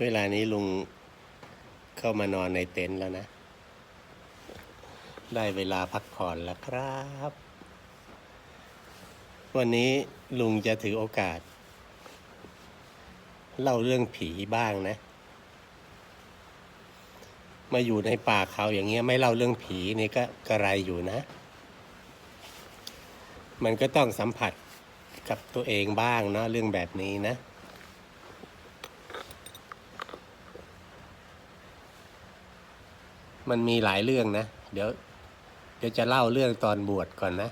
เวลานี้ลุงเข้ามานอนในเต็นท์แล้วนะ ได้เวลาพักผ่อนแล้วครับ วันนี้ลุงจะถือโอกาส เล่าเรื่องผีบ้างนะ มาอยู่ในป่าเขาอย่างเงี้ยไม่เล่าเรื่องผีนี่ก็กระไรอยู่นะ มันก็ต้องสัมผัสกับตัวเองบ้างเนาะเรื่องแบบนี้นะ มันมีหลายเรื่องนะ เดี๋ยว เดี๋ยวจะเล่าเรื่องตอนบวชก่อนนะ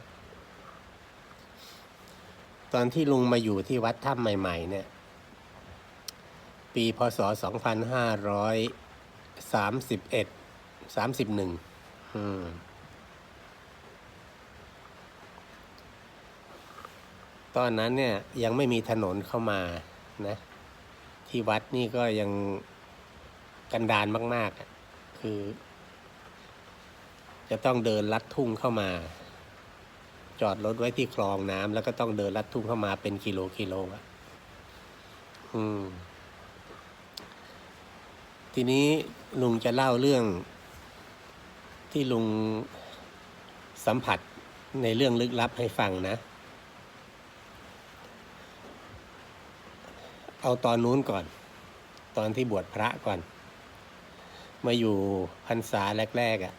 ตอนที่ลุงมาอยู่ที่วัดถ้ำใหม่ ๆ เนี่ย ปีพศสองพันห้าร้อยสามสิบเอ็ดสามสิบหนึ่งตอนนั้นเนี่ยยังไม่มีถนนเข้ามานะ ที่วัดนี่ก็ยังกันดานมากๆอะคือ จะต้องเดินลัดทุ่งเข้ามา จอดรถไว้ที่คลองน้ำแล้วก็ต้องเดินลัดทุ่งเข้ามาเป็นกิโลกิโลอะ อืม ทีนี้ลุงจะเล่าเรื่อง ที่ลุงสัมผัสในเรื่องลึกลับให้ฟังนะ เอาตอนนู้นก่อน ตอนที่บวชพระก่อน มาอยู่พรรษาแรกๆอะ่ะ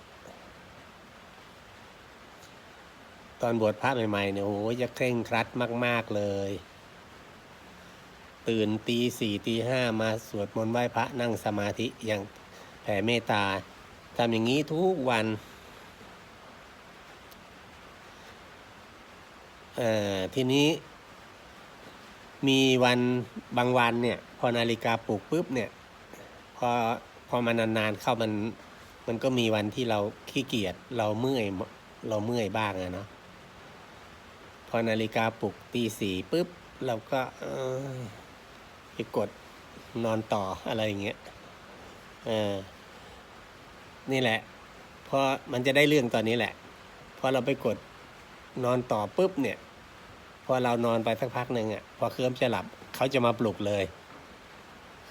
ตอนบวชพระใหม่ๆเนี่ยโอ้โหจะเคร่งครัดมาก ๆเลย ตื่นตีสี่ตีห้ามาสวดมนต์ไหว้พระนั่งสมาธิอย่างแผ่เมตตาทำอย่างนี้ทุกวันเอ่อทีนี้ มีวันบางวันเนี่ย พอนาฬิกาปลุกปุ๊บเนี่ย พอพอมานานๆเข้ามัน มันก็มีวันที่เราขี้เกียจเราเมื่อยเราเมื่อยบ้างอะเนาะ อนาฬิกาปลุกตีสี่ปุ๊บ เราก็ไปกดนอนต่ออะไรอย่างเงี้ยอนี่แหละ เพอมันจะได้เรื่องตอนนี้แหละ พอเราไปกดนอนต่อปุ๊บเนี่ย พอเรานอนไปสักพักหนึ่งอะ พอเคลิ้มจะหลับเขาจะมาปลุกเลย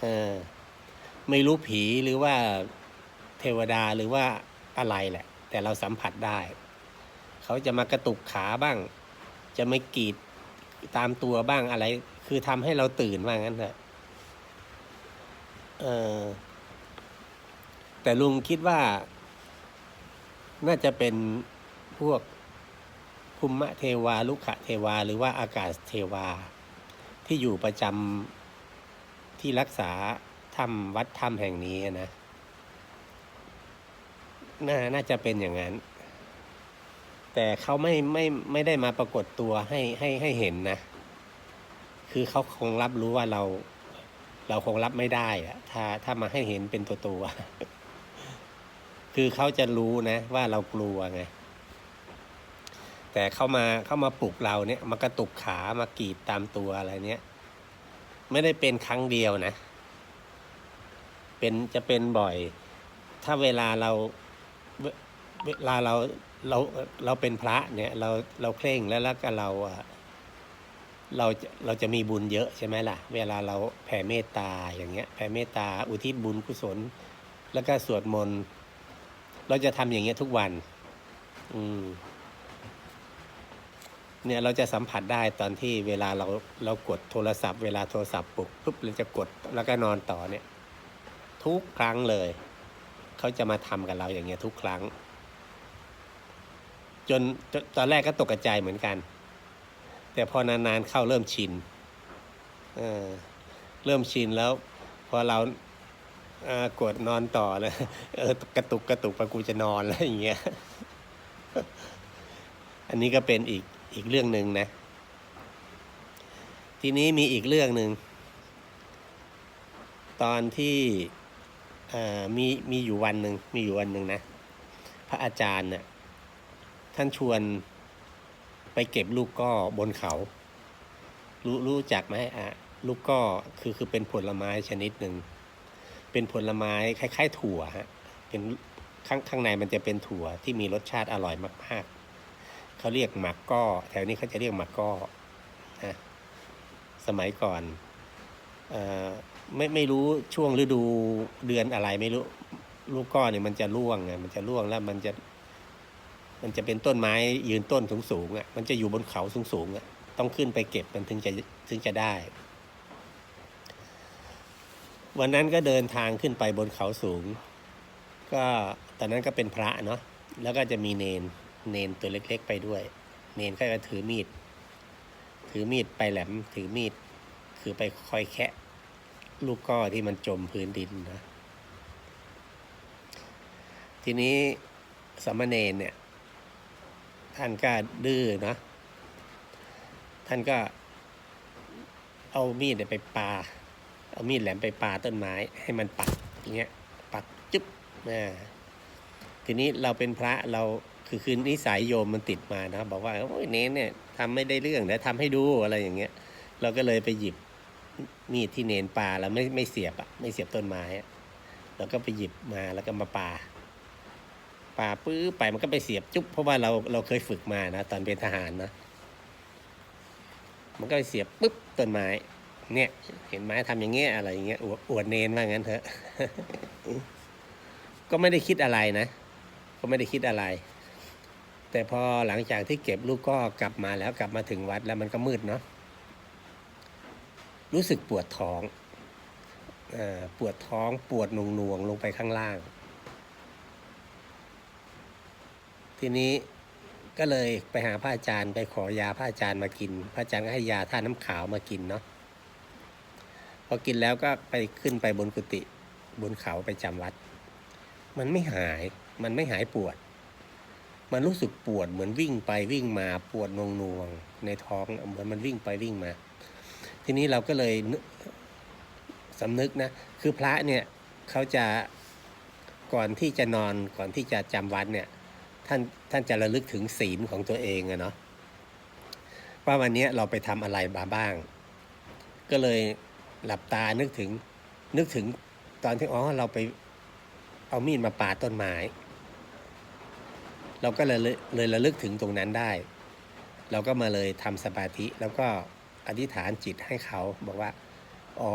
เออไม่รู้ผีหรือว่าเทวดาหรือว่าอะไรแหละ แต่เราสัมผัสได้ เขาจะมากระตุกขาบ้าง จะไม่กรีดตามตัวบ้างอะไร คือทำให้เราตื่นว่างั้นเถอะเออแต่ลุงคิดว่า น่าจะเป็นพวกภูมิเทวาลุขเทวา หรือว่าอากาศเทวา ที่อยู่ประจำที่รักษาถ้ำวัดถ้ำแห่งนี้นะ น่าน่าจะเป็นอย่างนั้น แต่เขาไม่ไม่ไม่ได้มาปรากฏตัวให้ให้ให้เห็นนะ คือเขาคงรับรู้ว่าเรา เราคงรับไม่ได้อะถ้าถ้ามาให้เห็นเป็นตัวตัว คือเขาจะรู้นะ ว่าเรากลัวไง แต่เขามาเขามาปลุกเราเนี่ย มากระตุกขามากรีดตามตัวอะไรเนี้ย ไม่ได้เป็นครั้งเดียวนะ เป็นจะเป็นบ่อย ถ้าเวลาเรา เวเวลาเรา เราเราเป็นพระเนี่ยเราเราเคร่งแล้วแล้วก็เราเราจะเราจะมีบุญเยอะใช่ไหมล่ะ เวลาเราแผ่เมตตาอย่างเงี้ยแผ่เมตตาอุทิศบุญกุศล แล้วก็สวดมนต์เราจะทำอย่างเงี้ยทุกวัน อืมเนี่ยเราจะสัมผัสได้ตอนที่เวลาเราเรากดโทรศัพท์เวลาโทรศัพท์ปลุกปุ๊บเราจะกดแล้วก็นอนต่อเนี่ย ทุกครั้งเลย เขาจะมาทำกับเราอย่างเงี้ยทุกครั้ง จนตอนแรกก็ตกใจเหมือนกัน แต่พอนานๆเข้าเริ่มชินเเริ่มชินแล้ว พอเรากดนอนต่อเลยเออกระตุกกระตุกไปกูจะนอนแล้วอย่างเงี้ย อันนี้ก็เป็นอีกอีกเรื่องหนึ่งนะ ทีนี้มีอีกเรื่องหนึ่ง ตอนที่มีมีอยู่วันหนึ่งมีอยู่วันหนึ่งนะ พระอาจารย์เนี่ย ท่านชวนไปเก็บลูกก้อบนเขา รู้รู้จักไหมอะลูกก้อคือคือเป็นผลไม้ชนิดหนึ่ง เป็นผลไม้คล้าย ๆ ถั่วฮะเป็นข้างข้างในมันจะเป็นถั่วที่มีรสชาติอร่อยมากๆเขาเรียกหมากก้อ แถวนี้เขาจะเรียกหมากก้อนะสมัยก่อนเออไม่ไม่รู้ช่วงฤดูเดือนอะไรไม่รู้ลูกก้อเนี่ยมันจะร่วงไงมันจะร่วงแล้วมันจะ มันจะเป็นต้นไม้ยืนต้นสูงสูงๆอะมันจะอยู่บนเขาสูงสูงๆอะต้องขึ้นไปเก็บมันถึงจะถึงจะได้ วันนั้นก็เดินทางขึ้นไปบนเขาสูง ก็ตอนนั้นก็เป็นพระเนาะแล้วก็จะมีเนนเนนตัวเล็กๆไปด้วย เนนก็จะถือมีด ถือมีดไปแหลมถือมีด คือไปคอยแคะลูกก้อที่มันจมพื้นดินนะ ทีนี้สามเณรเนี่ย ท่านก็ดื้อเนาะท่านก็เอามีดไปปา เอามีดแหลมไปปาต้นไม้ ให้มันปักอย่างเงี้ย ปักจึ๊บอ่ทีนี้เราเป็นพระเราคือคือนิสัยโยมมันติดมานะบอกว่าโอ้ยเน้นเนี่ยทำไม่ได้เรื่องเดี๋ยวทำให้ดูอะไรอย่างเงี้ย เราก็เลยไปหยิบมีดที่เนนปาแล้วไม่ไม่เสียบอะไม่เสียบต้นไม้อะเราก็ไปหยิบมาแล้วก็มาปา ปาปื้อไปมันก็ไปเสียบจุ๊บเพราะว่าเราเราเคยฝึกมานะตอนเป็นทหารนะ มันก็ไปเสียบปุ๊บต้นไม้ เนี่ย เห็นไหมทำอย่างเงี้ยอะไรอย่างเงี้ยอวดอวดเนนว่างั้นเถอะก็ไม่ได้คิดอะไรนะ ก็ไม่ได้คิดอะไร แต่พอหลังจากที่เก็บลูกก็กลับมาแล้วกลับมาถึงวัดแล้วมันก็มืดเนาะรู้สึกปวดท้องอปวดท้องปวดหน่วงๆลงไปข้างล่าง ทีนี้ก็เลยไปหาพระอาจารย์ไปขอยาพระอาจารย์มากิน พระอาจารย์ก็ให้ยาท่าน้ำขาวมากินเนาะพอกินแล้วก็ไปขึ้นไปบนกุฏิบนเขาไปจำวัด มันไม่หายมันไม่หายปวด มันรู้สึกปวดเหมือนวิ่งไปวิ่งมาปวดนวงนวงในท้องเหมือนมันวิ่งไปวิ่งมา ทีนี้เราก็เลยสำนึกนะ คือพระเนี่ยเขาจะก่อนที่จะนอนก่อนที่จะจำวัดเนี่ย ท่านท่านจะระลึกถึงศีลของตัวเองอะเนาะว่าวันนี้เราไปทำอะไรมาบ้าง ก็เลยหลับตานึกถึงนึกถึงตอนที่อ๋อเราไปเอามีดมาปาดต้นไม้ เราก็เลยเลยระลึกถึงตรงนั้นได้ เราก็มาเลยทำสมาธิ แล้วก็อธิษฐานจิตให้เขาบอกว่า อ๋อ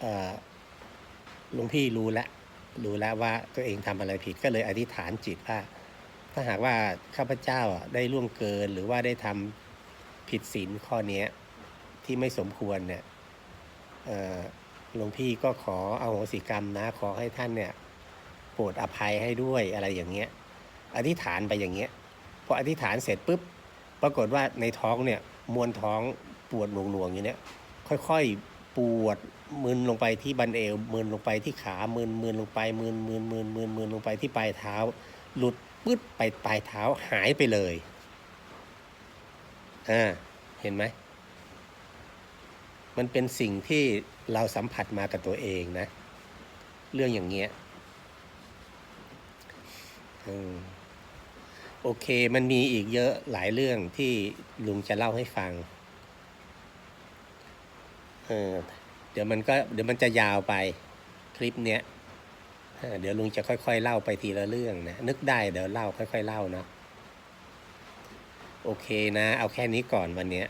เอ่อหลวงพี่รู้แล้ว รู้แล้วว่าตัวเองทำอะไรผิดก็เลยอธิษฐานจิตว่า ถ้าหากว่าข้าพเจ้าได้ล่วงเกินหรือว่าได้ทำผิดศีลข้อเนี้ที่ไม่สมควรเนี่ยหลวงพี่ก็ขอเอาโหสิกรรมนะ ขอให้ท่านเนี่ยโปรดอภัยให้ด้วยอะไรอย่างเงี้ย อธิษฐานไปอย่างเงี้ยพออธิษฐานเสร็จปุ๊บปรากฏว่าในท้องเนี่ยมวลท้องปวดหน่วงๆอย่างเนี้ยค่อยๆปวด มึนลงไปที่บันเอวมึนลงไปที่ขามึนมึนลงไปมึนมึนมึนมึนมึนลงไปที่ปลายเท้า หลุดปึ๊ดไปปลายเท้าหายไปเลยอ่าเห็นไหมมันเป็นสิ่งที่เราสัมผัสมากับตัวเองนะ เรื่องอย่างเงี้ยอโอเค มันมีอีกเยอะหลายเรื่องที่ลุงจะเล่าให้ฟัง เออ เดี๋ยวมันก็เดี๋ยวมันจะยาวไปคลิปเนี้ยเดี๋ยวลุงจะค่อยๆเล่าไปทีละเรื่องนะนึกได้เดี๋ยวเล่าค่อย ๆ เล่าเนาะโอเคนะ เอาแค่นี้ก่อนวันเนี้ย